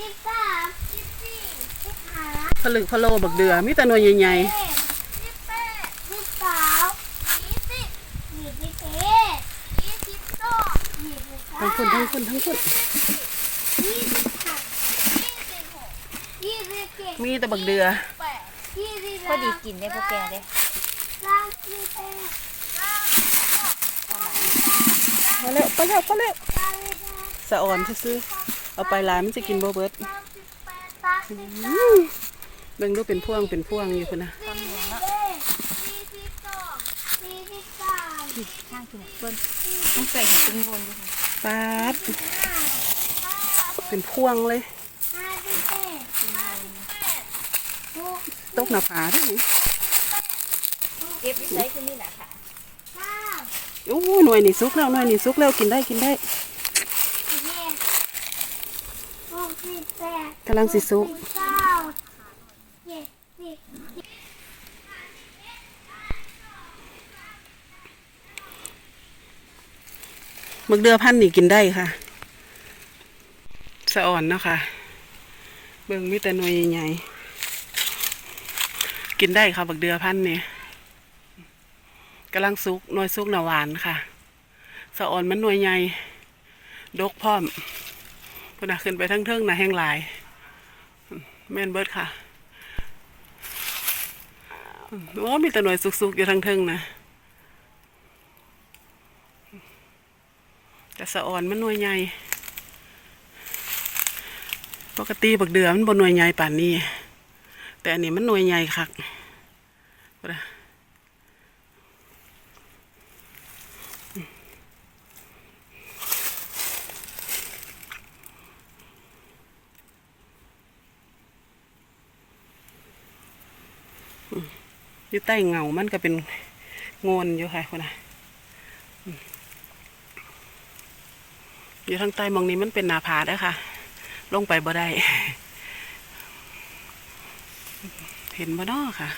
สิบสามสิบสี่สิบห้าผลึกพะโลบักเดือมีแต่หน่วยใหญ่สิบแปดสิบเก้ายี่สิบยี่สิบเอ็ดยี่สิบสองยี่สิบๆสาทั้มงคนทั้งคนทั้งคนยี่สิบห้ายี่สิบหกยี่สิบเจ็ดมีแต่บักเดือ แปดยี่สิบพอดีกินได้พวกแกเด้สามสิบเอ็ดสามสิบสองพอแล้วพอแล้วพอแล้วสะอ่อนซื่อๆ เอาไปร้านมันจะกินบ่เบิดสามสิบแปดสามสิบอืเก้ามเบิ่งดูเป็นพวงเป็นพวงอยู่พุ่นนะสี่สิบเอ็ดสี่สิบสองสี่สิบสามข้างกินเบิ้ลต้องใส่เป็นวนด้วยค่ะปาดห้าเป็นพวงเลยห้าสิบเอ็ดห้าสิบแปดหกตกหน้าผาได้ไหมเก็บวิสัยคือนี่แหละค่ะเก้าโอ้หน่วยนี่สุกแล้วหน่วยนี่สุกแล้วกินได้กินได้ สิบเอ็ดหก สิบแปดกำลังสิสุกเก้าเจ็ดสิบมึกเดือพันธุ์นี่กินได้ค่ะ สะอ่อนเนาะค่ะ เบิ่งมีแต่หน่วยใหญ่กินได้ค่ะบักเดือพันธุ์นี่กำลังสุกนวยสุกหนาหวานค่ะ สะอ่อนมันหน่วยใหญ่ ดกพร้อม พุ่นนะขึ้นไปทั้งเทิงนะแห้งหลาย แม่นเบิดค่ะโอ้มีแต่หน่วยสุกๆอยู่ทั้งเทิงนะแต่สะอ่อนมันหน่วยใหญ่ปกติบักเดือมันบนหน่วยใหญ่ป่านนี้ แต่อันนี้มันหน่วยใหญ่คักะ อยู่ใต้เงา มันก็เป็นงนอยู่ค่ะคนน่ะอยู่ทางใต้มองนี้มันเป็นหนาผาได้ค่ะ ลงไปบ่ได้ เห็นบ่นอค่ะ